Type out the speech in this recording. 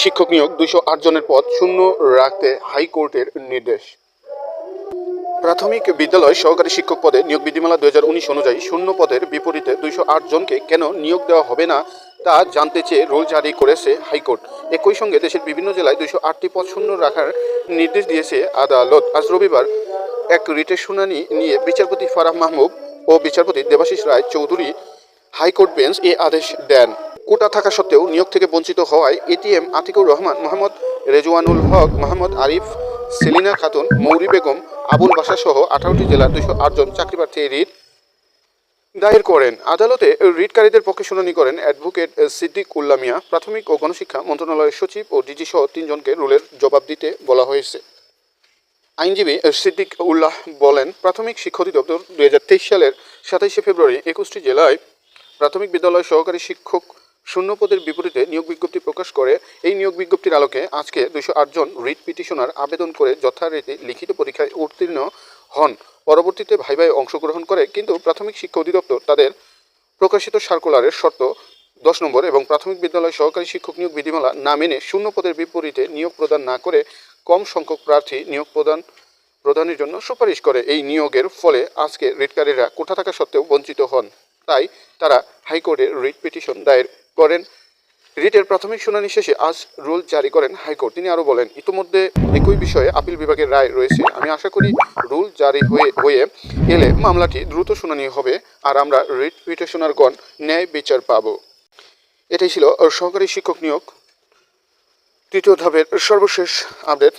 শিক্ষক নিয়োগ দুইশো আট জনের পদ শূন্য রাখতে হাইকোর্টের নির্দেশ। প্রাথমিক বিদ্যালয় সহকারী শিক্ষক পদে নিয়োগ বিধিমালা দুই হাজার উনিশ অনুযায়ী শূন্য পদের বিপরীতে দুইশো আট জনকে কেন নিয়োগ দেওয়া হবে না তা জানতে চেয়ে রুল জারি করেছে হাইকোর্ট। একই সঙ্গে দেশের বিভিন্ন জেলায় দুইশো আটটি পদ শূন্য রাখার নির্দেশ দিয়েছে আদালত। আজ রবিবার এক রিটের শুনানি নিয়ে বিচারপতি ফারাহ মাহমুদ ও বিচারপতি Debashis Roy Chowdhury high court bench এ আদেশ দেন। কোটা থাকা সত্ত্বেও নিয়োগ থেকে বঞ্চিত হওয়ায় এটিএম আতিকুর রহমান, মোহাম্মদ রেজওয়ানুল হক, মোহাম্মদ আরিফ, সেলিনা খাতুন, মৌরি বেগম, আবুল বাসা সহ আঠারোটি জেলার দুশো আটজন চাকরিপ্রার্থী রিট দায়ের করেন। আদালতে রিটকারীদের পক্ষে শুনানি করেন অ্যাডভোকেট সিদ্দিক উল্লা মিয়া। প্রাথমিক ও গণশিক্ষা মন্ত্রণালয়ের সচিব ও ডিজি সহ তিনজনকে রুলের জবাব দিতে বলা হয়েছে। আইনজীবী সিদ্দিক উল্লাহ বলেন, প্রাথমিক শিক্ষা অধিদপ্তর দুই হাজার তেইশ সালের সাতাইশে ফেব্রুয়ারি একুশটি জেলায় প্রাথমিক বিদ্যালয় সহকারী শিক্ষক শূন্য পদের বিপরীতে নিয়োগ বিজ্ঞপ্তি প্রকাশ করে এই নিয়োগ বিজ্ঞপ্তির আলোকে আজকে দুশো আটজন রিট পিটিশনার আবেদন করে যথারীতি লিখিত পরীক্ষায় উত্তীর্ণ হন। পরবর্তীতে ভাই ভাই অংশগ্রহণ করে, কিন্তু প্রাথমিক শিক্ষা অধিদপ্তর তাদের প্রকাশিত সার্কুলারের শর্ত দশ নম্বর এবং প্রাথমিক বিদ্যালয় সহকারী শিক্ষক নিয়োগ বিধিমালা না মেনে শূন্য পদের বিপরীতে নিয়োগ প্রদান না করে কম সংখ্যক প্রার্থী নিয়োগ প্রদান, প্রদানের জন্য সুপারিশ করে। এই নিয়োগের ফলে আজকে রিটকারীরা কোঠা থাকা সত্ত্বেও বঞ্চিত হন। তাই তারা হাইকোর্টে রিট পিটিশন দায়ের করেন। রিটের প্রাথমিক শুনানি শেষে আজ রুল জারি করেন হাইকোর্ট। তিনি আরও বলেন, ইতিমধ্যে একই বিষয়ে আপিল বিভাগের রায় রয়েছে। আমি আশা করি রুল জারি হয়ে হয়ে এলে মামলাটি দ্রুত শুনানি হবে আর আমরা রিট পিটিশনারগণ ন্যায় বিচার পাব। এটাই ছিল সহকারী শিক্ষক নিয়োগ। তৃতীয় ধাপের সর্বশেষ আপডেট।